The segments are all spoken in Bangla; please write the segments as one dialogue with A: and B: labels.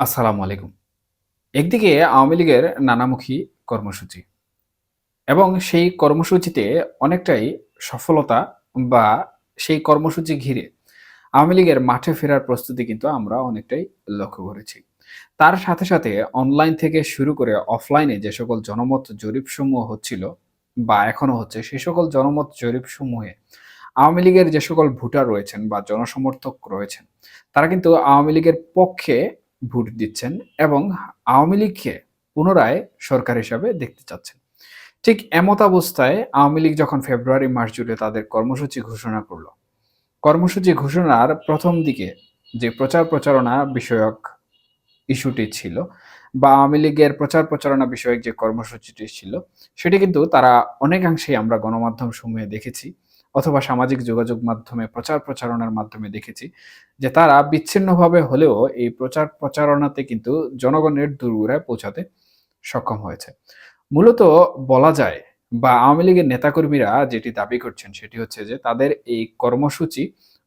A: আসসালামু আলাইকুম। একদিকে আওয়ামী লীগের নানামুখী কর্মসূচি এবং সেই কর্মসূচিতে অনেকটাই সফলতা বা সেই কর্মসূচি ঘিরে আওয়ামী লীগের মাঠে ফেরার প্রস্তুতি কিন্তু আমরা অনেকটাই লক্ষ্য করেছি। তার সাথে সাথে অনলাইন থেকে শুরু করে অফলাইনে যে সকল জনমত জরিপ সমূহ হচ্ছিল বা এখনও হচ্ছে সেই সকল জনমত জরিপ সমূহে আওয়ামী লীগের যে সকল ভোটার রয়েছেন বা জনসমর্থক রয়েছেন, তারা কিন্তু আওয়ামী লীগের পক্ষে ভোট দিচ্ছেন এবং আওয়ামী লীগকে পুনরায় সরকার হিসাবে দেখতে চাচ্ছেন। ঠিক এমত অবস্থায় আওয়ামী লীগ যখন ফেব্রুয়ারি মাস জুড়ে তাদের কর্মসূচি ঘোষণা করল। কর্মসূচি ঘোষণার প্রথম দিকে যে প্রচার প্রচারণা বিষয়ক ইস্যুটি ছিল বা আওয়ামী লীগের প্রচার প্রচারণা বিষয়ক যে কর্মসূচিটি ছিল, সেটি কিন্তু তারা অনেকাংশেই আমরা গণমাধ্যম সমূহে দেখেছি। অথবা সামাজিক যোগাযোগ মাধ্যমে প্রচার প্রচারণার মাধ্যমে দেখেছি যে তারা বিচ্ছিন্নভাবে হলেও এই প্রচার প্রচারণাতে কিন্তু জনগণের দূরগোড়ায় পৌঁছাতে সক্ষম হয়েছে। মূলত বলা যায় বা আওয়ামী লীগের নেতাকর্মীরা যেটি দাবি করছেন সেটি হচ্ছে যে তাদের এই কর্মসূচি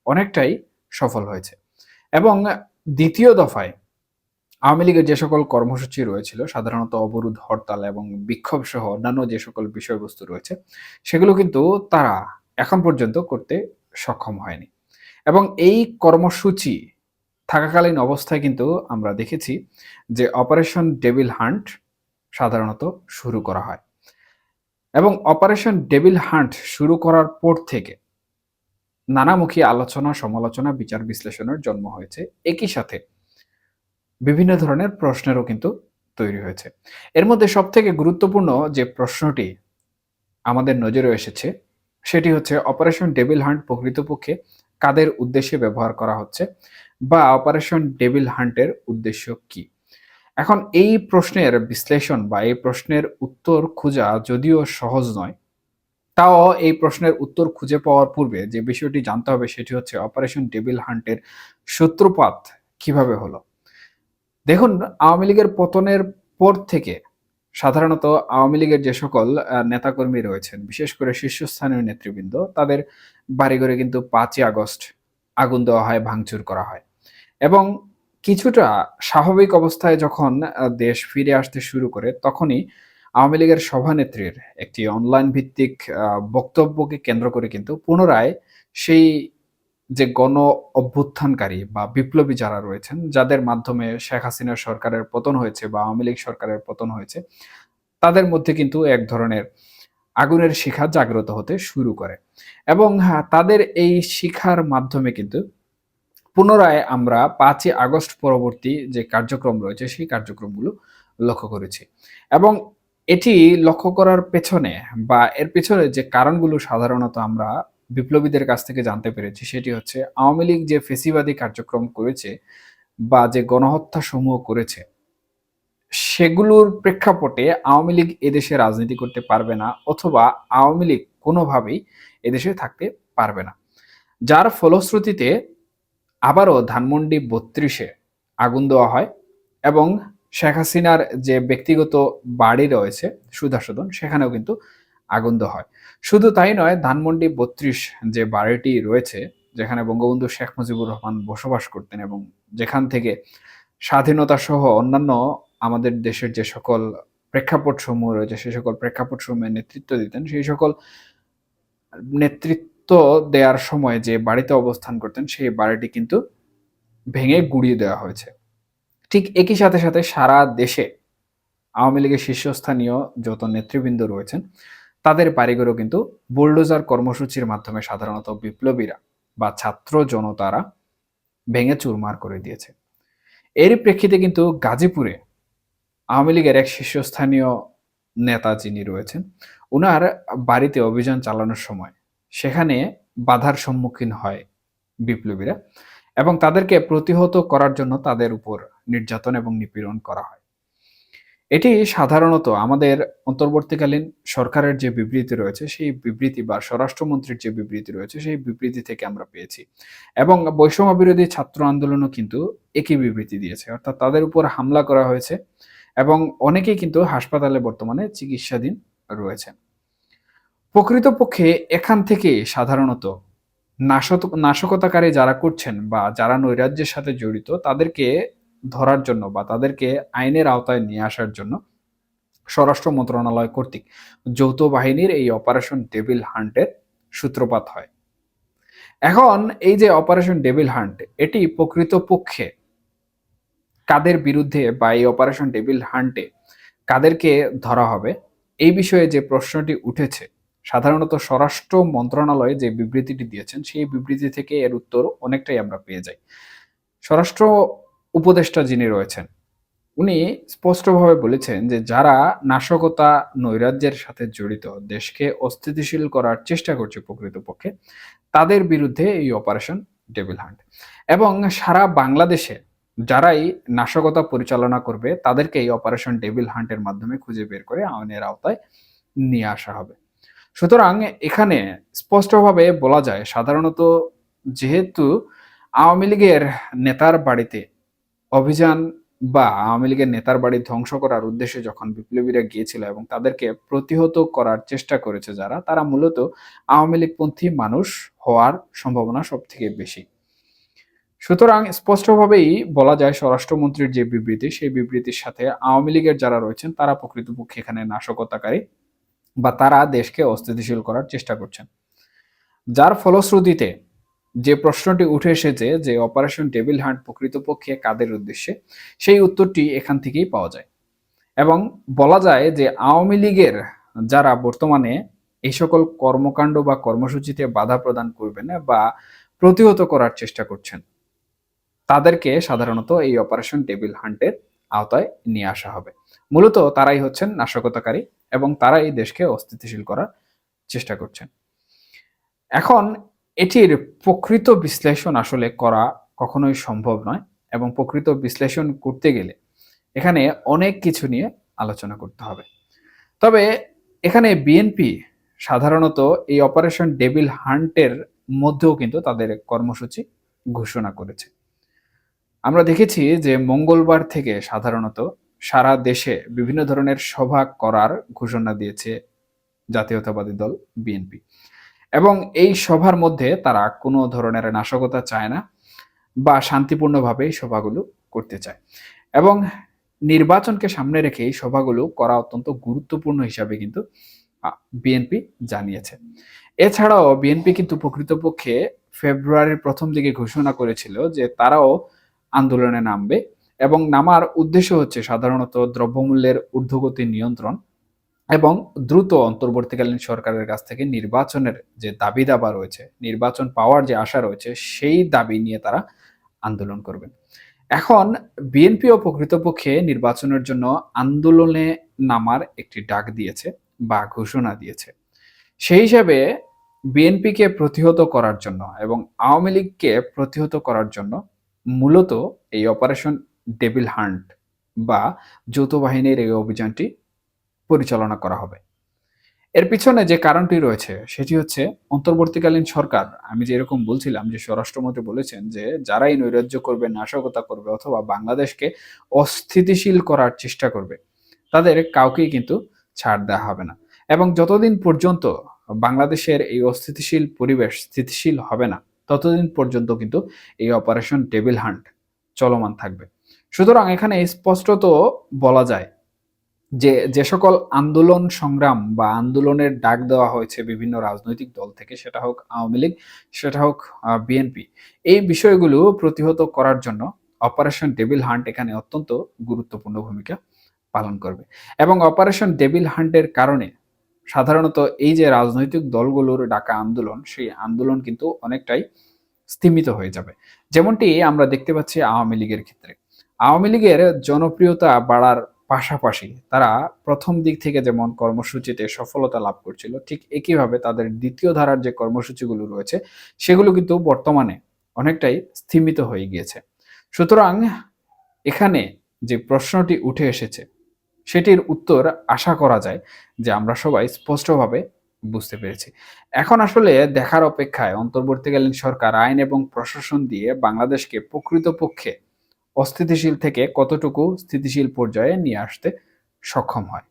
A: অনেকটাই সফল হয়েছে এবং দ্বিতীয় দফায় আওয়ামী লীগের যে সকল কর্মসূচি রয়েছিল, সাধারণত অবরোধ, হরতাল এবং বিক্ষোভ সহ অন্যান্য যে সকল বিষয়বস্তু রয়েছে, সেগুলো কিন্তু তারা এখন পর্যন্ত করতে সক্ষম হয়নি। এবং এই কর্মসূচি থাকাকালীন অবস্থায় কিন্তু আমরা দেখেছি যে অপারেশন ডেভিল হান্ট সাধারণত শুরু করা হয়। এবং অপারেশন ডেভিল হান্ট শুরু করার পর থেকে নানামুখী আলোচনা, সমালোচনা, বিচার বিশ্লেষণের জন্ম হয়েছে। একই সাথে বিভিন্ন ধরনের প্রশ্নেরও কিন্তু তৈরি হয়েছে। এর মধ্যে সবথেকে গুরুত্বপূর্ণ যে প্রশ্নটি আমাদের নজরে এসেছে সেটি হচ্ছে অপারেশন ডেভিল হান্ট প্রকৃতপক্ষে কাদের উদ্দেশ্যে ব্যবহার করা হচ্ছে বা অপারেশন ডেভিল হান্টের উদ্দেশ্য কি? এখন এই প্রশ্নের বিশ্লেষণ বা এই প্রশ্নের উত্তর খোঁজা যদিও সহজ নয়, তাও এই প্রশ্নের উত্তর খুঁজে পাওয়ার পূর্বে যে বিষয়টি জানতে হবে সেটি হচ্ছে অপারেশন ডেভিল হান্টের সূত্রপাত কীভাবে হলো। দেখুন, আওয়ামী লীগের পতনের পর থেকে সাধারণত আওয়ামী লীগের যে সকল নেতাকর্মী রয়েছেন, বিশেষ করে শীর্ষস্থানীয় নেতৃবৃন্দ, তাদের বাড়িঘরে কিন্তু পাঁচই আগস্ট আগুন দেওয়া হয়, ভাঙচুর করা হয়। এবং কিছুটা স্বাভাবিক অবস্থায় যখন দেশ ফিরে আসতে শুরু করে, তখনই আওয়ামী লীগের সভানেত্রীর একটি অনলাইন ভিত্তিক বক্তব্যকে কেন্দ্র করে কিন্তু পুনরায় সেই যে গণ অভ্যুত্থানকারী বা বিপ্লবী যারা রয়েছেন যাদের মাধ্যমে শেখ হাসিনার সরকারের পতন হয়েছে বা আওয়ামী লীগ সরকারের পতন হয়েছে তাদের মধ্যে কিন্তু এক ধরনের আগুনের শিখা জাগ্রত হতে শুরু করে। এবং হ্যাঁ, তাদের এই শিখার মাধ্যমে কিন্তু পুনরায় আমরা পাঁচই আগস্ট পরবর্তী যে কার্যক্রম রয়েছে সেই কার্যক্রমগুলো লক্ষ্য করেছি। এবং এটি লক্ষ্য করার পেছনে বা এর পেছনে যে কারণগুলো সাধারণত আমরা বিপ্লবীদের কাছ থেকে জানতে পেরেছি সেটি হচ্ছে আওয়ামী লীগ যে ফেসিবাদী কার্যক্রম করেছে বা যে গণহত্যা সমূহ করেছে, সেগুলোর প্রেক্ষাপটে আওয়ামী লীগ এদেশে রাজনীতি করতে পারবে না অথবা আওয়ামী লীগ কোনোভাবেই এদেশে থাকতে পারবে না। যার ফলশ্রুতিতে আবারও ধানমন্ডি বত্রিশে আগুন দেওয়া হয় এবং শেখ হাসিনার যে ব্যক্তিগত বাড়ি রয়েছে সুধাসদন সেখানেও কিন্তু আগুন হয়। শুধু তাই নয়, ধানমন্ডি বত্রিশ যে বাড়িটি রয়েছে, যেখানে বঙ্গবন্ধু শেখ মুজিবুর রহমান বসবাস করতেন এবং যেখান থেকে স্বাধীনতা সহ অন্যান্য আমাদের দেশের যে সকল প্রেক্ষাপট সমূহ রয়েছে সেই সকল প্রেক্ষাপট সমূহের নেতৃত্ব দিতেন, সেই সকল নেতৃত্ব দেওয়ার সময় যে বাড়িতে অবস্থান করতেন, সেই বাড়িটি কিন্তু ভেঙে গুড়িয়ে দেওয়া হয়েছে। ঠিক একই সাথে সাথে সারা দেশে আওয়ামী লীগের শীর্ষস্থানীয় যত নেতৃবৃন্দ রয়েছেন তাদের বাড়িঘরও কিন্তু বুলডোজার কর্মসূচির মাধ্যমে সাধারণত বিপ্লবীরা বা ছাত্র জনতারা ভেঙে চুরমার করে দিয়েছে। এরই প্রেক্ষিতে কিন্তু গাজীপুরে আওয়ামী লীগের এক শীর্ষস্থানীয় নেতা যিনি রয়েছেন ওনার বাড়িতে অভিযান চালানোর সময় সেখানে বাধার সম্মুখীন হয় বিপ্লবীরা এবং তাদেরকে প্রতিহত করার জন্য তাদের উপর নির্যাতন এবং নিপীড়ন করা হয়। এটি সাধারণত আমাদের অন্তর্বর্তীকালীন সরকারের যে বিবৃতি রয়েছে, সেই বিবৃতি বা স্বরাষ্ট্রমন্ত্রীর যে বিবৃতি রয়েছে, সেই বিবৃতি থেকে আমরা পেয়েছি। এবং বৈষম্য বিরোধী ছাত্র আন্দোলনও কিন্তু একই বিবৃতি দিয়েছে। অর্থাৎ তাদের উপর হামলা করা হয়েছে এবং অনেকেই কিন্তু হাসপাতালে বর্তমানে চিকিৎসাধীন রয়েছেন প্রকৃতপক্ষে এখান থেকে সাধারণত নাশক নাশকতাকারী যারা করছেন বা যারা নৈরাজ্যের সাথে জড়িত, তাদেরকে ধরার জন্য বা তাদেরকে আইনের আওতায় নিয়ে আসার জন্য স্বরাষ্ট্র মন্ত্রণালয় কর্তৃক যৌথ বাহিনীর এই অপারেশন ডেভিল হান্টের সূত্রপাত হয়। এখন এই যে অপারেশন ডেভিল হান্ট এটি প্রকৃতপক্ষে কাদের বিরুদ্ধে বা এই অপারেশন ডেভিল হান্টে কাদেরকে ধরা হবে, এই বিষয়ে যে প্রশ্নটি উঠেছে, সাধারণত স্বরাষ্ট্র মন্ত্রণালয় যে বিবৃতিটি দিয়েছেন, সেই বিবৃতি থেকে এর উত্তর অনেকটাই আমরা পেয়ে যাই। স্বরাষ্ট্র উপদেষ্টা যিনি রয়েছেন, উনি স্পষ্টভাবে বলেছেন যে যারা নাশকতা নৈরাজ্যের সাথে জড়িত, দেশকে অস্থিতিশীল করার চেষ্টা করছে প্রকৃতপক্ষে, তাদের বিরুদ্ধে এই অপারেশন ডেভিল হান্ট। এবং সারা বাংলাদেশে যারাই নাশকতা পরিচালনা করবে, তাদেরকে এই অপারেশন ডেভিল হান্টের মাধ্যমে খুঁজে বের করে আইনের আওতায় নিয়ে আসা হবে। সুতরাং এখানে স্পষ্টভাবে বলা যায়, সাধারণত যেহেতু আওয়ামী লীগের নেতার বাড়িতে অভিযান বা আওয়ামী লীগের নেতার বাড়ি ধ্বংস করার উদ্দেশ্যে যখন বিপ্লবীরা গিয়েছিল এবং তাদেরকে প্রতিহত করার চেষ্টা করেছে যারা, তারা মূলত আওয়ামী লীগপন্থী মানুষ হওয়ার সম্ভাবনা সব থেকে বেশি। সুতরাং স্পষ্টভাবেই বলা যায় স্বরাষ্ট্রমন্ত্রীর যে বিবৃতি, সেই বিবৃতির সাথে আওয়ামী লীগের যারা রয়েছেন, তারা প্রকৃতপক্ষে এখানে নাশকতাকারী বা তারা দেশকে অস্থিতিশীল করার চেষ্টা করছেন। যার ফলশ্রুতিতে যে প্রশ্নটি উঠে এসেছে যে অপারেশন টেবিল হান্ট প্রকৃতপক্ষে কাদের উদ্দেশ্যে, সেই উত্তরটি এখান থেকেই পাওয়া যায়। এবং বলা যায় যে আওয়ামী লীগের যারা বর্তমানে এই সকল কর্মকাণ্ড বা কর্মসূচিতে বাধা প্রদান করবেন বা প্রতিহত করার চেষ্টা করছেন, তাদেরকে সাধারণত এই অপারেশন টেবিল হান্টের আওতায় নিয়ে আসা হবে। মূলত তারাই হচ্ছেন নাশকতাকারী এবং তারাই দেশকে অস্থিতিশীল করার চেষ্টা করছেন। এখন এটির প্রকৃত বিশ্লেষণ আসলে করা কখনোই সম্ভব নয় এবং প্রকৃত বিশ্লেষণ করতে গেলে এখানে অনেক কিছু নিয়ে আলোচনা করতে হবে। তবে এখানে বিএনপি সাধারণত এই অপারেশন ডেভিল হান্টের মধ্যেও কিন্তু তাদের কর্মসূচি ঘোষণা করেছে। আমরা দেখেছি যে মঙ্গলবার থেকে সাধারণত সারা দেশে বিভিন্ন ধরনের সভা করার ঘোষণা দিয়েছে জাতীয়তাবাদী দল বিএনপি এবং এই সভার মধ্যে তারা কোনো ধরনের নাশকতা চায় না বা শান্তিপূর্ণভাবে সভাগুলো করতে চায়। এবং নির্বাচনকে সামনে রেখে সভাগুলো করা অত্যন্ত গুরুত্বপূর্ণ হিসাবে কিন্তু বিএনপি জানিয়েছে। এছাড়াও বিএনপি কিন্তু প্রকৃতপক্ষে ফেব্রুয়ারির প্রথম দিকে ঘোষণা করেছিল যে তারাও আন্দোলনে নামবে এবং নামার উদ্দেশ্য হচ্ছে সাধারণত দ্রব্যমূল্যের ঊর্ধ্বগতি নিয়ন্ত্রণ এবং দ্রুত অন্তর্বর্তীকালীন সরকারের কাছ থেকে নির্বাচনের যে দাবি দাবা রয়েছে, নির্বাচন পাওয়ার যে আশা রয়েছে, সেই দাবি নিয়ে তারা আন্দোলন করবেন। এখন বিএনপিও প্রকৃতপক্ষে নির্বাচনের জন্য আন্দোলনে নামার একটি ডাক দিয়েছে বা ঘোষণা দিয়েছে। সেই হিসাবে বিএনপিকে প্রতিহত করার জন্য এবং আওয়ামী লীগকে প্রতিহত করার জন্য মূলত এই অপারেশন ডেবিল হান্ট বা যৌথ বাহিনীর এই অভিযানটি পরিচালনা করা হবে। এর পিছনে যে কারণটি রয়েছে, সেটি হচ্ছে অন্তর্বর্তীকালীন সরকার, আমি যেরকম বলছিলাম যে স্বরাষ্ট্রমন্ত্রী বলেছেন যে যারাই নৈরাজ্য করবে, নাশকতা করবে অথবা বাংলাদেশকে অস্থিতিশীল করার চেষ্টা করবে, তাদের কাউকেই কিন্তু ছাড় দেওয়া হবে না। এবং যতদিন পর্যন্ত বাংলাদেশের এই অস্থিতিশীল পরিবেশ স্থিতিশীল হবে না, ততদিন পর্যন্ত কিন্তু এই অপারেশন টেবিল হান্ট চলমান থাকবে। সুতরাং এখানে স্পষ্টত বলা যায় যে যে সকল আন্দোলন সংগ্রাম বা আন্দোলনের ডাক দেওয়া হয়েছে বিভিন্ন রাজনৈতিক দল থেকে, সেটা হোক আওয়ামী লীগ, সেটা হোক বিএনপি, এই বিষয়গুলো প্রতিহত করার জন্য অপারেশন ডেবিল হান্ট এখানে অত্যন্ত গুরুত্বপূর্ণ ভূমিকা পালন করবে। এবং অপারেশন ডেবিল হান্টের কারণে সাধারণত এই যে রাজনৈতিক দলগুলোর ডাকা আন্দোলন, সেই আন্দোলন কিন্তু অনেকটাই স্থিমিত হয়ে যাবে। যেমনটি আমরা দেখতে পাচ্ছি আওয়ামী লীগের ক্ষেত্রে। আওয়ামী লীগের জনপ্রিয়তা বাড়ার পাশাপাশি তারা প্রথম দিক থেকে যেমন কর্মসূচিতে সফলতা লাভ করছিল, ঠিক একইভাবে তাদের দ্বিতীয় ধারার যে কর্মসূচিগুলো রয়েছে, সেগুলো কিন্তু বর্তমানে অনেকটাই স্থিমিত হয়ে গিয়েছে। সুতরাং এখানে যে প্রশ্নটি উঠে এসেছে, সেটির উত্তর আশা করা যায় যে আমরা সবাই স্পষ্টভাবে বুঝতে পেরেছি। এখন আসলে দেখার অপেক্ষায় অন্তর্বর্তীকালীন সরকার, আইন এবং প্রশাসন দিয়ে বাংলাদেশকে প্রকৃতপক্ষে অস্থিতিশীল থেকে কতটুকু স্থিতিশীল পর্যায়ে নিয়ে আসতে সক্ষম হয়?